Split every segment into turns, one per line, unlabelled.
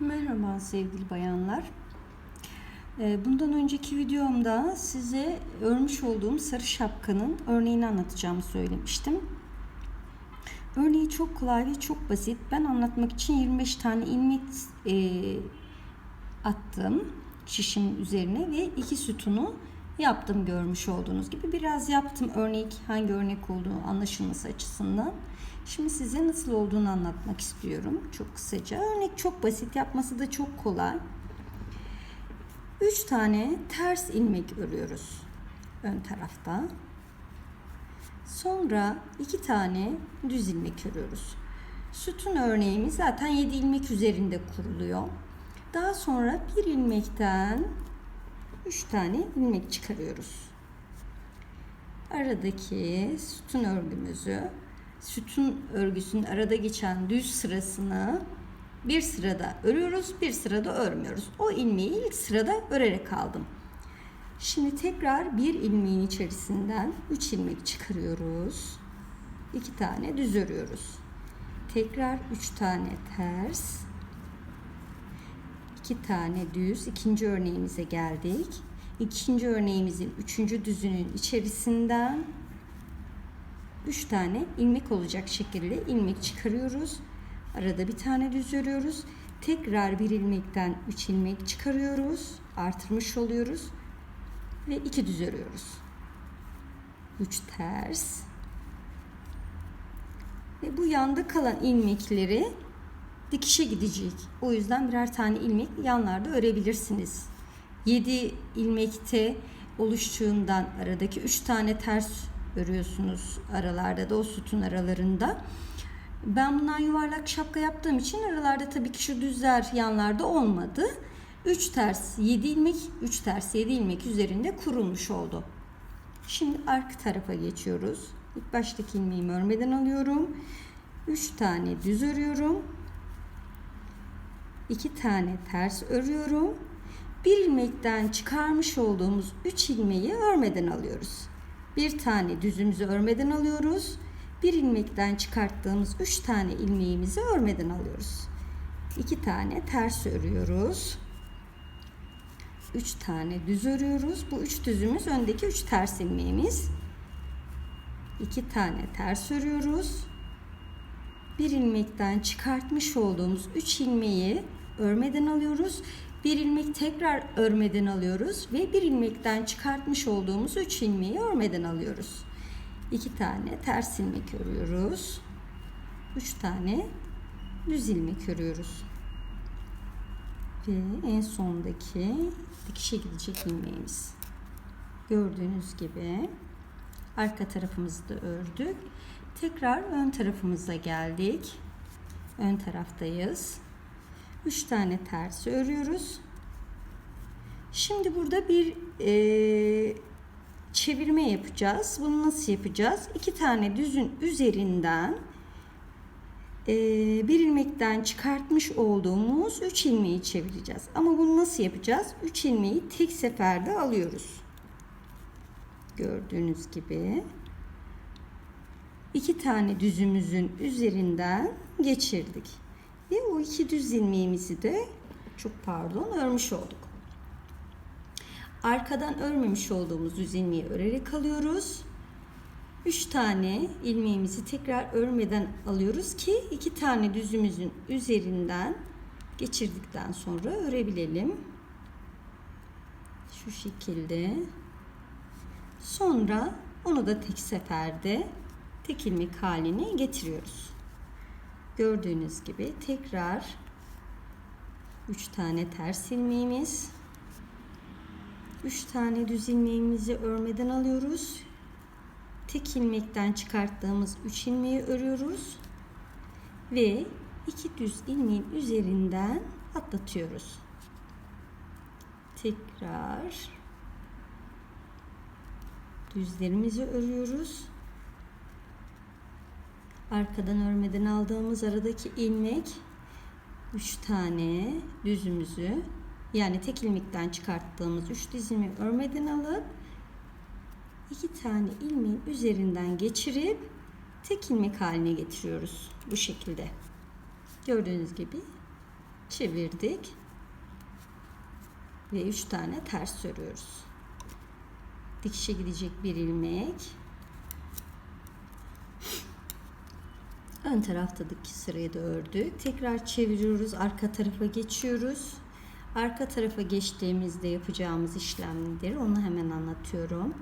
Merhaba sevgili bayanlar. Ee, Bundan önceki videomda size örmüş olduğum sarı şapkanın örneğini anlatacağımı söylemiştim. Örneği çok kolay ve çok basit. Ben anlatmak için 25 tane ilmek e, attım şişimin üzerine ve iki sütunu yaptım görmüş olduğunuz gibi. Biraz yaptım örnek hangi örnek olduğunu anlaşılması açısından. Şimdi size nasıl olduğunu anlatmak istiyorum çok kısaca. Örnek çok basit yapması da çok kolay. 3 tane ters ilmek örüyoruz ön tarafta. Sonra 2 tane düz ilmek örüyoruz. Sütun örneğimiz zaten 7 ilmek üzerinde kuruluyor. Daha sonra bir ilmekten 3 tane ilmek çıkarıyoruz. Aradaki sütun örgümüzü, sütun örgüsünün arada geçen düz sırasını bir sırada örüyoruz, bir sırada örmüyoruz. O ilmeği ilk sırada örerek aldım. Şimdi tekrar bir ilmeğin içerisinden 3 ilmek çıkarıyoruz. 2 tane düz örüyoruz. Tekrar 3 tane ters. 2 tane düz. İkinci örneğimize geldik. İkinci örneğimizin üçüncü düzünün içerisinden 3 tane ilmek olacak şekilde ilmek çıkarıyoruz. Arada bir tane düz örüyoruz. Tekrar bir ilmekten 3 ilmek çıkarıyoruz. Artırmış oluyoruz. Ve 2 düz örüyoruz. 3 ters. Ve bu yanda kalan ilmekleri dikişe gidecek. O yüzden birer tane ilmek yanlarda örebilirsiniz. 7 ilmekte oluştuğundan aradaki 3 tane ters örüyorsunuz aralarda da o sütun aralarında. Ben bundan yuvarlak şapka yaptığım için aralarda tabii ki şu düzler yanlarda olmadı. 3 ters 7 ilmek, 3 ters 7 ilmek üzerinde kurulmuş oldu. Şimdi arka tarafa geçiyoruz. İlk baştaki ilmeğimi örmeden alıyorum. 3 tane düz örüyorum. 2 tane ters örüyorum. Bir ilmekten çıkarmış olduğumuz 3 ilmeği örmeden alıyoruz. Bir tane düzümüzü örmeden alıyoruz. Bir ilmekten çıkarttığımız 3 tane ilmeğimizi örmeden alıyoruz. 2 tane ters örüyoruz. 3 tane düz örüyoruz. Bu 3 düzümüz öndeki 3 ters ilmeğimiz. 2 tane ters örüyoruz. Bir ilmekten çıkartmış olduğumuz 3 ilmeği örmeden alıyoruz. Bir ilmek tekrar örmeden alıyoruz ve bir ilmekten çıkartmış olduğumuz 3 ilmeği örmeden alıyoruz. 2 tane ters ilmek örüyoruz. 3 tane düz ilmek örüyoruz. Ve en sondaki dikişe gidecek ilmeğimiz. Gördüğünüz gibi arka tarafımızı da ördük. Tekrar ön tarafımıza geldik. Ön taraftayız. 3 tane ters örüyoruz. Şimdi burada bir e, çevirme yapacağız. Bunu nasıl yapacağız? 2 tane düzün üzerinden e, bir ilmekten çıkartmış olduğumuz 3 ilmeği çevireceğiz. Ama bunu nasıl yapacağız? 3 ilmeği tek seferde alıyoruz. Gördüğünüz gibi iki tane düzümüzün üzerinden geçirdik. Ve o iki düz ilmeğimizi de çok pardon örmüş olduk. Arkadan örmemiş olduğumuz düz ilmeği örerek alıyoruz. 3 tane ilmeğimizi tekrar örmeden alıyoruz ki iki tane düzümüzün üzerinden geçirdikten sonra örebilelim. Şu şekilde. Sonra onu da tek seferde tek ilmek haline getiriyoruz. Gördüğünüz gibi tekrar 3 tane ters ilmeğimiz 3 tane düz ilmeğimizi örmeden alıyoruz. Tek ilmekten çıkarttığımız 3 ilmeği örüyoruz ve 2 düz ilmeğin üzerinden atlatıyoruz. Tekrar düzlerimizi örüyoruz. Arkadan örmeden aldığımız aradaki ilmek 3 tane düzümüzü yani tek ilmekten çıkarttığımız 3 dizimi örmeden alıp iki tane ilmeğin üzerinden geçirip tek ilmek haline getiriyoruz bu şekilde. Gördüğünüz gibi çevirdik ve 3 tane ters örüyoruz. Dikişe gidecek bir ilmek. Ön taraftaki sırayı da ördük. Tekrar çeviriyoruz. Arka tarafa geçiyoruz. Arka tarafa geçtiğimizde yapacağımız işlemdir. Onu hemen anlatıyorum.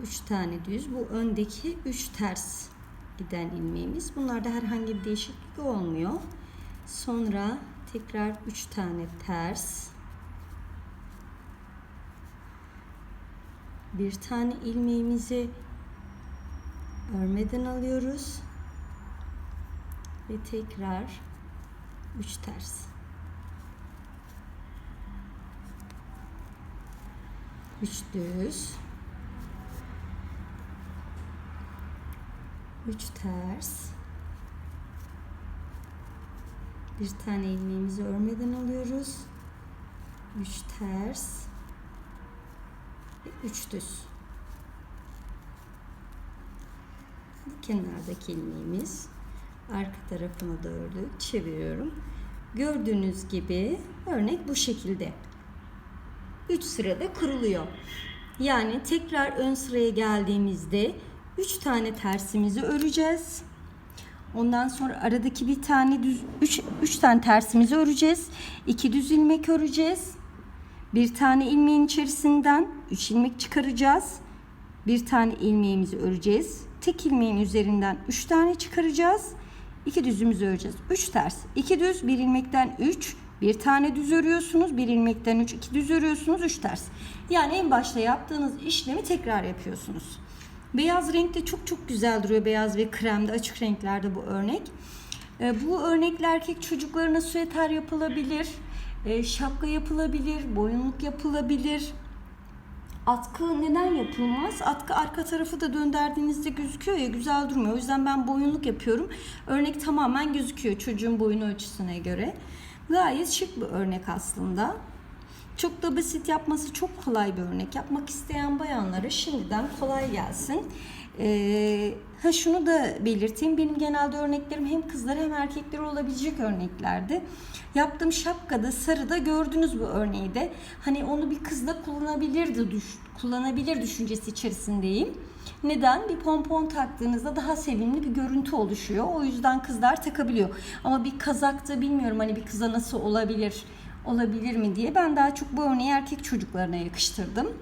3 tane düz. Bu öndeki 3 ters giden ilmeğimiz. Bunlarda herhangi bir değişiklik olmuyor. Sonra tekrar 3 tane ters. Bir tane ilmeğimizi örmeden alıyoruz. Ve tekrar 3 ters. 3 düz. 3 ters. Bir tane ilmeğimizi örmeden alıyoruz. 3 ters. Ve 3 düz. Kenardaki ilmeğimiz arka tarafına ördük. Çeviriyorum. Gördüğünüz gibi örnek bu şekilde. 3 sırada kuruluyor. Yani tekrar ön sıraya geldiğimizde 3 tane tersimizi öreceğiz. Ondan sonra aradaki bir tane düz 3 3 tane tersimizi öreceğiz. 2 düz ilmek öreceğiz. Bir tane ilmeğin içerisinden 3 ilmek çıkaracağız. Bir tane ilmeğimizi öreceğiz. Tek ilmeğin üzerinden 3 tane çıkaracağız. 2 düzümüzü öreceğiz. 3 ters. 2 düz, bir ilmekten 3, bir tane düz örüyorsunuz. Bir ilmekten 3, 2 düz örüyorsunuz. 3 ters. Yani en başta yaptığınız işlemi tekrar yapıyorsunuz. Beyaz renkte çok çok güzel duruyor. Beyaz ve kremde açık renklerde bu örnek. E, bu örnekle erkek çocuklarına süeter yapılabilir. E, şapka yapılabilir. Boyunluk yapılabilir. Atkı neden yapılmaz? Atkı arka tarafı da döndürdüğünüzde gözüküyor ya güzel durmuyor. O yüzden ben boyunluk yapıyorum. Örnek tamamen gözüküyor çocuğun boyun ölçüsüne göre. Gayet şık bir örnek aslında. Çok da basit yapması çok kolay bir örnek. Yapmak isteyen bayanlara şimdiden kolay gelsin. Ee, ha şunu da belirteyim. Benim genelde örneklerim hem kızlar hem erkekler olabilecek örneklerdi. Yaptığım şapkada sarıda gördünüz bu örneği de. Hani onu bir kızla kullanabilirdi düş, kullanabilir düşüncesi içerisindeyim. Neden? Bir pompon taktığınızda daha sevimli bir görüntü oluşuyor. O yüzden kızlar takabiliyor. Ama bir kazakta bilmiyorum hani bir kıza nasıl olabilir olabilir mi diye ben daha çok bu örneği erkek çocuklarına yakıştırdım.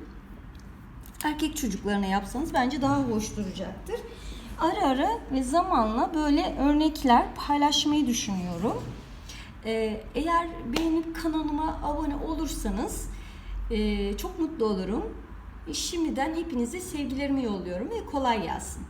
Erkek çocuklarına yapsanız bence daha hoş duracaktır. Ara ara ve zamanla böyle örnekler paylaşmayı düşünüyorum. Ee, eğer beğenip kanalıma abone olursanız e, çok mutlu olurum. Şimdiden hepinize sevgilerimi yolluyorum ve kolay gelsin.